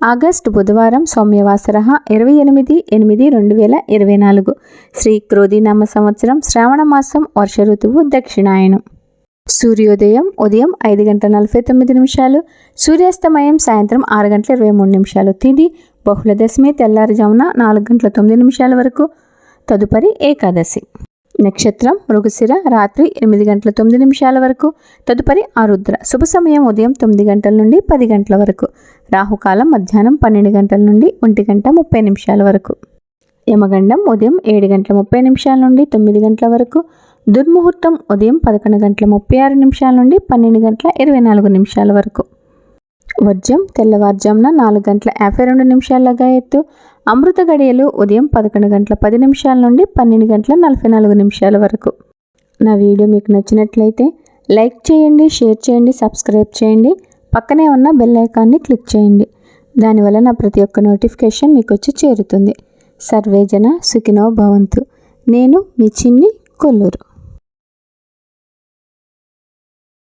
August బుధవారం సౌమ్యవాసర ఇరవై ఎనిమిది ఎనిమిది రెండు వేల ఇరవై నాలుగు. శ్రీ క్రోధీనామ సంవత్సరం శ్రావణ మాసం వర్ష ఋతువు దక్షిణాయనం. సూర్యోదయం ఉదయం ఐదు గంటల నలభై తొమ్మిది నిమిషాలు సూర్యాస్తమయం సాయంత్రం ఆరు గంటల ఇరవై మూడు నిమిషాలు. తిది బహుళ దశమి తెల్లారుజామున నాలుగు గంటల తొమ్మిది నిమిషాల వరకు. తదుపరి ఏకాదశి. నక్షత్రం మృగశిర రాత్రి ఎనిమిది గంటల తొమ్మిది నిమిషాల వరకు. తదుపరి ఆరుద్ర. శుభ సమయం ఉదయం తొమ్మిది గంటల నుండి పది గంటల వరకు. రాహుకాలం మధ్యాహ్నం పన్నెండు గంటల నుండి ఒంటి గంట ముప్పై నిమిషాల వరకు. యమగండం ఉదయం ఏడు గంటల ముప్పై నిమిషాల నుండి తొమ్మిది గంటల వరకు. దుర్ముహూర్తం ఉదయం పదకొండు గంటల ముప్పై ఆరు నిమిషాల నుండి పన్నెండు గంటల ఇరవై నాలుగు నిమిషాల వరకు. వర్జం తెల్లవారుజామున నాలుగు గంటల యాభై రెండు నిమిషాలగా ఎత్తు. అమృత గడియలు ఉదయం పదకొండు గంటల పది నిమిషాల నుండి పన్నెండు గంటల నలభై నాలుగు నిమిషాల వరకు. నా వీడియో మీకు నచ్చినట్లయితే లైక్ చేయండి షేర్ చేయండి సబ్స్క్రైబ్ చేయండి. పక్కనే ఉన్న బెల్ ఐకాన్ని క్లిక్ చేయండి. దానివల్ల నా ప్రతి ఒక్క నోటిఫికేషన్ మీకు వచ్చి చేరుతుంది. సర్వేజన సుఖినో భవంతు. నేను మీ చిన్ని కొల్లూరు.